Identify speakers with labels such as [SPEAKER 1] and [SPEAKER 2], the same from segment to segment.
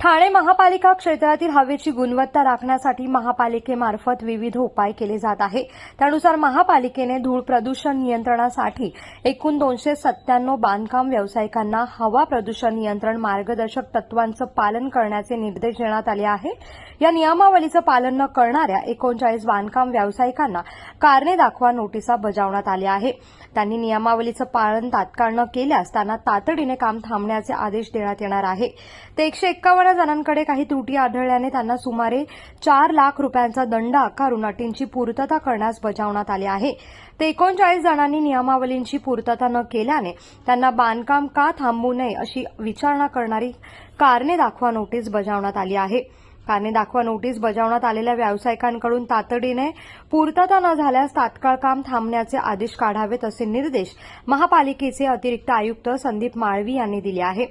[SPEAKER 1] ठाणे महापालिका क्षेत्रातील हवेची गुणवत्ता राखण्यासाठी महापालिकेमार्फत विविध उपाय केले जात आहे त्यानुसार महापालिकेने धूळ प्रदूषण नियंत्रणासाठी एकूण दोनशे सत्त्याण्णव बांधकाम व्यावसायिकांना हवा प्रदूषण नियंत्रण मार्गदर्शक तत्वांचं पालन करण्याचे निर्देश देण्यात आले आहे या नियमावलीचं पालन न करणाऱ्या एकोणचाळीस बांधकाम व्यावसायिकांना कारणे दाखवा नोटिसा बजावण्यात आल्या आहे त्यांनी नियमावलीचं पालन तात्काळ न केल्यास त्यांना तातडीने काम थांबण्याचे आदेश देण्यात येणार आहे. ते एकशे एक्कावन्न जणांकडे काही त्रुटी आढळल्याने त्यांना सुमारे चार लाख रुपयांचा दंड आकारून अटींची पूर्तता करण्यास बजावण्यात आले आहे. ते एकोणचाळीस जणांनी नियमावलींची पूर्तता न केल्याने त्यांना बांधकाम का थांबवू नये अशी विचारणा करणारी कारणे दाखवा नोटीस बजावण्यात आली आहे. कारणे दाखवा. नोटीस बजावण्यात आलेल्या व्यावसायिकांकडून तातडीने पूर्तता न झाल्यास तात्काळ काम थांबण्याचे आदेश काढावेत असे निर्देश महापालिकेचे अतिरिक्त आयुक्त संदीप माळवी यांनी दिले आहे.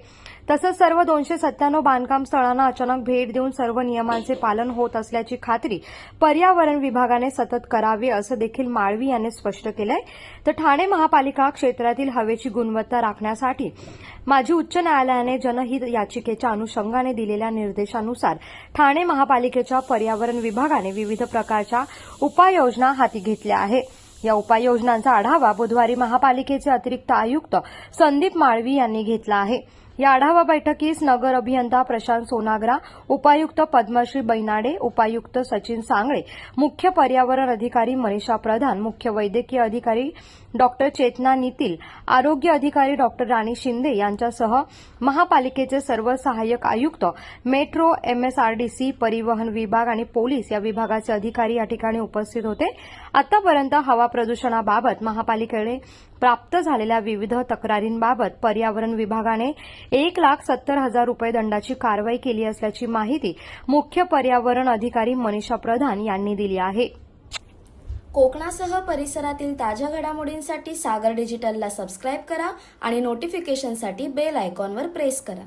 [SPEAKER 1] तसंच सर्व दोनशे सत्त्याण्णव बांधकाम स्थळांना अचानक भेट देऊन सर्व नियमांचे पालन होत असल्याची खात्री पर्यावरण विभागाने सतत करावे असं देखील माळवी यांनी स्पष्ट केलंय. तर ठाणे महापालिका क्षेत्रातील हवेची गुणवत्ता राखण्यासाठी माजी उच्च न्यायालयाने जनहित याचिकेच्या अनुषंगाने दिलेल्या निर्देशानुसार ठाणे महापालिकेच्या पर्यावरण विभागाने विविध प्रकारच्या उपाययोजना हाती घेतल्या आहे या उपाययोजनांचा आढावा बुधवारी महापालिकेचे अतिरिक्त आयुक्त संदीप माळवी यांनी घेतला आहे. या आढावा बैठकीस नगर अभियंता प्रशांत सोनाग्रा उपायुक्त पद्मश्री बैनाडे उपायुक्त सचिन सांगळे मुख्य पर्यावरण अधिकारी मनीषा प्रधान मुख्य वैद्यकीय अधिकारी डॉक्टर चेतना नितील आरोग्य अधिकारी डॉक्टर राणी शिंदे यांच्यासह महापालिकेचे सर्व सहाय्यक आयुक्त मेट्रो एमएसआरडीसी परिवहन विभाग आणि पोलीस या विभागाचे अधिकारी या ठिकाणी उपस्थित होते. आतापर्यंत हवा प्रदूषणाबाबत महापालिकेकडे प्राप्त झालेल्या विविध तक्रारींबाबत पर्यावरण विभागाने एक लाख सत्तर हजार रुपये दंडाची कारवाई केली असल्याची माहिती मुख्य पर्यावरण अधिकारी मनीषा प्रधान यांनी दिली आहे.
[SPEAKER 2] कोकणासह परिसरातील ताज्या घडामोडींसाठी सागर डिजिटलला सबस्क्राईब करा आणि नोटिफिकेशनसाठी बेल आयकॉनवर प्रेस करा.